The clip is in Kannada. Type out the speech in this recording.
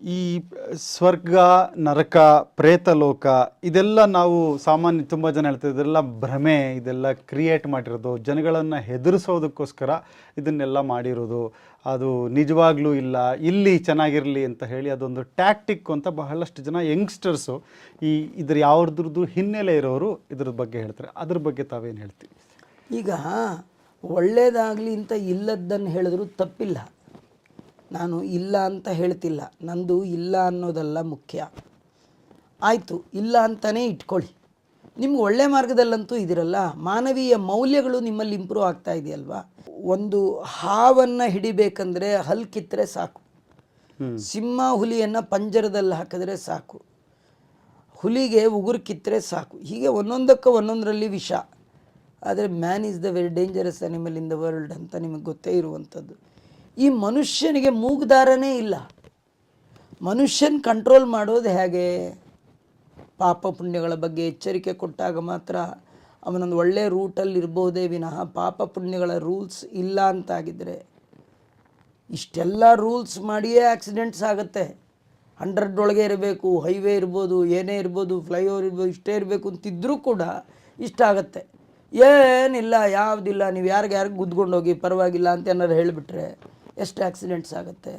ಈ ಸ್ವರ್ಗ, ನರಕ, ಪ್ರೇತಲೋಕ, ಇದೆಲ್ಲ ನಾವು ಸಾಮಾನ್ಯ ತುಂಬ ಜನ ಹೇಳ್ತಾರೆ, ಇದೆಲ್ಲ ಭ್ರಮೆ, ಇದೆಲ್ಲ ಕ್ರಿಯೇಟ್ ಮಾಡಿರೋದು, ಜನಗಳನ್ನು ಹೆದರಿಸೋದಕ್ಕೋಸ್ಕರ ಇದನ್ನೆಲ್ಲ ಮಾಡಿರೋದು, ಅದು ನಿಜವಾಗ್ಲೂ ಇಲ್ಲ, ಇಲ್ಲಿ ಚೆನ್ನಾಗಿರಲಿ ಅಂತ ಹೇಳಿ ಅದೊಂದು ಟ್ಯಾಕ್ಟಿಕ್ ಅಂತ ಬಹಳಷ್ಟು ಜನ ಯಂಗ್ಸ್ಟರ್ಸು ಈ ಇದ್ರ ಯಾವ್ದ್ರದ್ದು ಹಿನ್ನೆಲೆ ಇರೋರು ಇದ್ರ ಬಗ್ಗೆ ಹೇಳ್ತಾರೆ. ಅದ್ರ ಬಗ್ಗೆ ತಾವೇನು ಹೇಳ್ತೀವಿ ಈಗ ಒಳ್ಳೇದಾಗಲಿ ಅಂತ ಇಲ್ಲದ್ದನ್ನು ಹೇಳಿದ್ರು ತಪ್ಪಿಲ್ಲ. ನಾನು ಇಲ್ಲ ಅಂತ ಹೇಳ್ತಿಲ್ಲ. ನಂದು ಇಲ್ಲ ಅನ್ನೋದಲ್ಲ ಮುಖ್ಯ. ಆಯಿತು ಇಲ್ಲ ಅಂತಲೇ ಇಟ್ಕೊಳ್ಳಿ. ನಿಮ್ಗೆ ಒಳ್ಳೆ ಮಾರ್ಗದಲ್ಲಂತೂ ಇದಿರಲ್ಲ. ಮಾನವೀಯ ಮೌಲ್ಯಗಳು ನಿಮ್ಮಲ್ಲಿ ಇಂಪ್ರೂವ್ ಆಗ್ತಾ ಇದೆಯಲ್ವಾ? ಒಂದು ಹಾವನ್ನು ಹಿಡಿಬೇಕಂದ್ರೆ ಹಲ್ ಕಿತ್ತರೆ ಸಾಕು ಸಿಂಹ ಹುಲಿಯನ್ನು ಪಂಜರದಲ್ಲಿ ಹಾಕಿದ್ರೆ ಸಾಕು. ಹುಲಿಗೆ ಉಗುರು ಕಿತ್ತರೆ ಸಾಕು. ಹೀಗೆ ಒಂದೊಂದಕ್ಕೆ ಒಂದೊಂದರಲ್ಲಿ ವಿಷ. ಆದರೆ man is the very dangerous animal in the world ಅಂತ ನಿಮಗೆ ಗೊತ್ತೇ ಇರುವಂಥದ್ದು. ಈ ಮನುಷ್ಯನಿಗೆ ಮೂಗುದಾರನೇ ಇಲ್ಲ. ಮನುಷ್ಯನ ಕಂಟ್ರೋಲ್ ಮಾಡೋದು ಹೇಗೆ? ಪಾಪ ಪುಣ್ಯಗಳ ಬಗ್ಗೆ ಎಚ್ಚರಿಕೆ ಕೊಟ್ಟಾಗ ಮಾತ್ರ ಅವನೊಂದು ಒಳ್ಳೆಯ ರೂಟಲ್ಲಿ ಇರ್ಬೋದೇ ವಿನಃ ಪಾಪ ಪುಣ್ಯಗಳ ರೂಲ್ಸ್ ಇಲ್ಲ ಅಂತಾಗಿದ್ದರೆ ಇಷ್ಟೆಲ್ಲ ರೂಲ್ಸ್ ಮಾಡಿಯೇ ಆಕ್ಸಿಡೆಂಟ್ಸ್ ಆಗುತ್ತೆ. ಹಂಡ್ರೆಡ್ ಒಳಗೆ ಇರಬೇಕು ಹೈವೇ ಇರ್ಬೋದು, ಏನೇ ಇರ್ಬೋದು ಫ್ಲೈಓವರ್ ಇರ್ಬೋದು, ಇಷ್ಟೇ ಇರಬೇಕು ಅಂತಿದ್ರೂ ಕೂಡ ಇಷ್ಟ ಆಗುತ್ತೆ. ಏನಿಲ್ಲ, ಯಾವುದಿಲ್ಲ, ನೀವು ಯಾರಿಗೆ ಯಾರಿಗೆ ಗುದ್ಕೊಂಡು ಪರವಾಗಿಲ್ಲ ಅಂತ ಏನಾರು ಹೇಳಿಬಿಟ್ರೆ ಎಷ್ಟು ಆಕ್ಸಿಡೆಂಟ್ಸ್ ಆಗುತ್ತೆ?